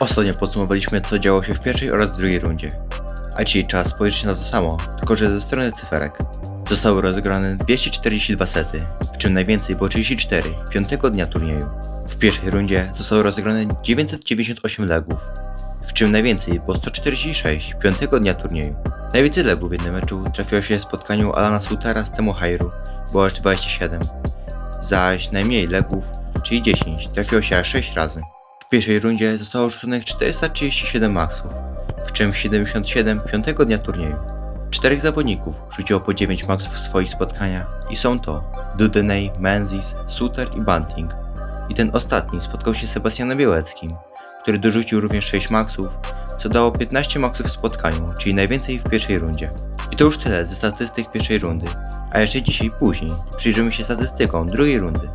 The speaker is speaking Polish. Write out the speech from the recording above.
Ostatnio podsumowaliśmy co działo się w pierwszej oraz drugiej rundzie. A dzisiaj czas spojrzeć na to samo, tylko że ze strony cyferek. Zostały rozegrane 242 sety, w czym najwięcej było 34, piątego dnia turnieju. W pierwszej rundzie zostało rozegrane 998 legów, w czym najwięcej było 146, piątego dnia turnieju. Najwięcej legów w jednym meczu trafiło się w spotkaniu Alana Sutera z Temu Hairu, było aż 27, zaś najmniej legów, czyli 10, trafiło się aż 6 razy. Pierwszej rundzie zostało rzuconych 437 maksów, w czym 77 piątego dnia turnieju. Czterech zawodników rzuciło po 9 maksów w swoich spotkaniach i są to Dudeney, Menzies, Suter i Bunting. I ten ostatni spotkał się z Sebastianem Białeckim, który dorzucił również 6 maksów, co dało 15 maksów w spotkaniu, czyli najwięcej w pierwszej rundzie. I to już tyle ze statystyk pierwszej rundy, a jeszcze dzisiaj później przyjrzymy się statystykom drugiej rundy.